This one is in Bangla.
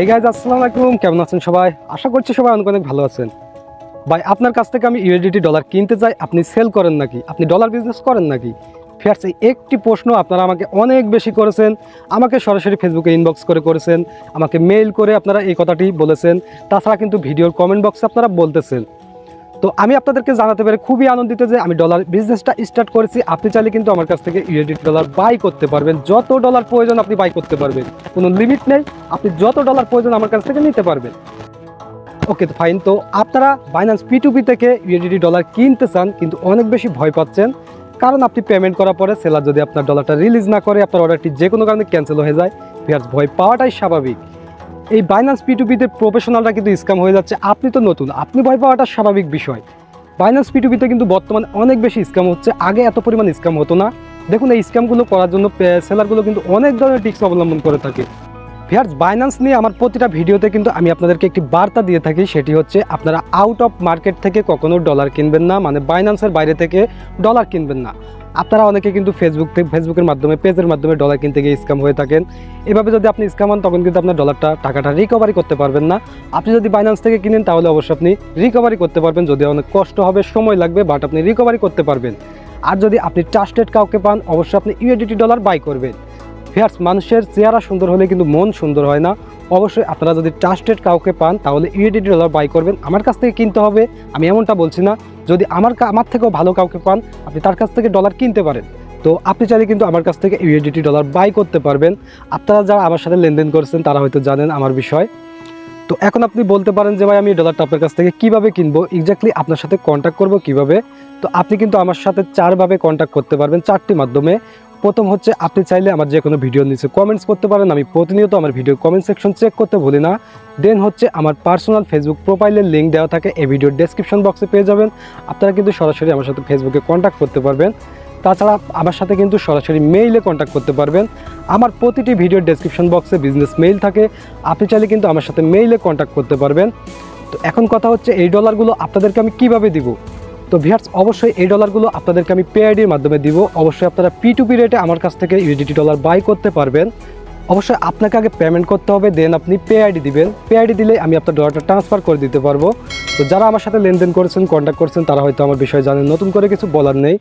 এই গাইজ আসসালামু আলাইকুম। কেমন আছেন সবাই? আশা করছি সবাই অনেক অনেক ভালো আছেন। ভাই, আপনার কাছ থেকে আমি ইউএসডিটি ডলার কিনতে চাই, আপনি সেল করেন নাকি? আপনি ডলার বিজনেস করেন নাকি? ফেয়ার্স এই একটি প্রশ্ন আপনারা আমাকে অনেক বেশি করেছেন। আমাকে সরাসরি ফেসবুকে ইনবক্স করে করেছেন। আমাকে মেইল করে আপনারা এই কথাটি বলেছেন। তাছাড়া কিন্তু ভিডিওর কমেন্ট বক্সে আপনারা বলতেছেন। তো আমি আপনাদেরকে জানাতে পারি খুবই আনন্দিত যে আমি ডলার বিজনেসটা স্টার্ট করেছি। আপনি চাইলে কিন্তু আমার কাছ থেকে ইউএসডি ডলার বাই করতে পারবেন। যত ডলার প্রয়োজন আপনি বাই করতে পারবেন। কোনো লিমিট নেই। আপনি যত ডলার প্রয়োজন আমার কাছ থেকে নিতে পারবেন। ওকে তো ফাইন তো আপনারা বাইন্যান্স পি টু পি থেকে ইউএসডি ডলার কিনতে চান, কিন্তু অনেক বেশি ভয় পাচ্ছেন। কারণ আপনি পেমেন্ট করার পরে সেলার যদি আপনার ডলারটা রিলিজ না করে, আপনার অর্ডারটি যে কোনো কারণে ক্যান্সেল হয়ে যায় ভিয়ার্স ভয় পাওয়াটাই স্বাভাবিক। এই বাইন্যান্স পি টু প্রফেশনালরা কিন্তু স্ক্যাম হয়ে যাচ্ছে। আপনি তো নতুন, আপনি ভয় পাওয়াটা স্বাভাবিক বিষয়। বাইন্যান্স পি টু কিন্তু বর্তমানে অনেক বেশি স্ক্যাম হচ্ছে, আগে এত পরিমাণ স্ক্যাম হতো না। দেখুন, এই স্ক্যামগুলো করার জন্য সেলারগুলো কিন্তু অনেক ধরনের টিক্স অবলম্বন করে থাকে। ভিয়ার্স বাইন্যান্স নিয়ে আমার প্রতিটা ভিডিওতে কিন্তু আমি আপনাদেরকে একটি বার্তা দিয়ে থাকি, সেটি হচ্ছে আপনারা আউট অফ মার্কেট থেকে কখনো ডলার কিনবেন না মানে বাইন্যান্সের বাইরে থেকে ডলার কিনবেন না। আপনারা অনেকে কিন্তু ফেসবুক ফেসবুকের মাধ্যমে পেজের মাধ্যমে ডলার কিনতে গিয়ে স্ক্যাম হয়ে থাকেন। এভাবে যদি আপনি স্ক্যাম হন, তখন কিন্তু আপনার ডলারটা টাকাটা রিকভারি করতে পারবেন না। আপনি যদি বাইন্যান্স থেকে কিনেন, তাহলে অবশ্যই আপনি রিকভারি করতে পারবেন। যদি অনেক কষ্ট হবে, সময় লাগবে বাট আপনি রিকভারি করতে পারবেন। আর যদি আপনি ট্রাস্টেড কাউকে পান, অবশ্যই আপনি ইউএডিটি ডলার বাই করবেন। ফিয়ার্স, মানুষের চেহারা সুন্দর হলে কিন্তু মন সুন্দর হয় না। অবশ্যই আপনারা যদি ট্রাস্টেড কাউকে পান, তাহলে ইউএডিটি ডলার বাই করবেন। আমার কাছ থেকে কিনতে হবে, আমি এমনটা বলছি না। যদি আমার আমার থেকেও ভালো কাউকে পান, আপনি তার কাছ থেকে ডলার কিনতে পারেন। তো আপনি চাইলে কিন্তু আমার কাছ থেকে ইউএডিটি ডলার বাই করতে পারবেন। আপনারা যারা আমার সাথে লেনদেন করেছেন, তারা হয়তো জানেন আমার বিষয়। তো এখন আপনি বলতে পারেন যে, ভাই, আমি ডলারটা আপনার কাছ থেকে কীভাবে কিনবো? এক্স্যাক্টলি আপনার সাথে কন্ট্যাক্ট করব কীভাবে? তো আপনি কিন্তু আমার সাথে চারভাবে কন্ট্যাক্ট করতে পারবেন, চারটি মাধ্যমে। প্রথম হচ্ছে, আপনি চাইলে আমার যে কোনো ভিডিও নিচে কমেন্টস করতে পারেন। আমি প্রতিনিয়ত আমার ভিডিও কমেন্ট সেকশন চেক করতে ভুলি না। দেন হচ্ছে, আমার পার্সোনাল ফেসবুক প্রোফাইলের লিঙ্ক দেওয়া থাকে। এই ভিডিওর ডেসক্রিপশন বক্সে পেয়ে যাবেন। আপনারা কিন্তু সরাসরি আমার সাথে ফেসবুকে কন্ট্যাক্ট করতে পারবেন। তাছাড়া আমার সাথে কিন্তু সরাসরি মেইলে কন্ট্যাক্ট করতে পারবেন। আমার প্রতিটি ভিডিওর ডেসক্রিপশন বক্সে বিজনেস মেইল থাকে। আপনি চাইলে কিন্তু আমার সাথে মেইলে কন্ট্যাক্ট করতে পারবেন। তো এখন কথা হচ্ছে, এই ডলারগুলো আপনাদেরকে আমি কীভাবে দিব? তো ভিয়ার্স অবশ্যই এই ডলারগুলো আপনাদেরকে আমি পে আইডির মাধ্যমে দিব। অবশ্যই আপনারা পি টু পি রেটে আমার কাছ থেকে ইউডিটি ডলার বাই করতে পারবেন। অবশ্যই আপনাকে আগে পেমেন্ট করতে হবে দেন আপনি পেআইডি দিবেন। পেআইডি দিলে আমি আপনার ডলারটা ট্রান্সফার করে দিতে পারব। তো যারা আমার সাথে লেনদেন করেছেন কন্ট্যাক্ট করেছেন, তারা হয়তো আমার বিষয়ে জানেন। নতুন করে কিছু বলার নেই।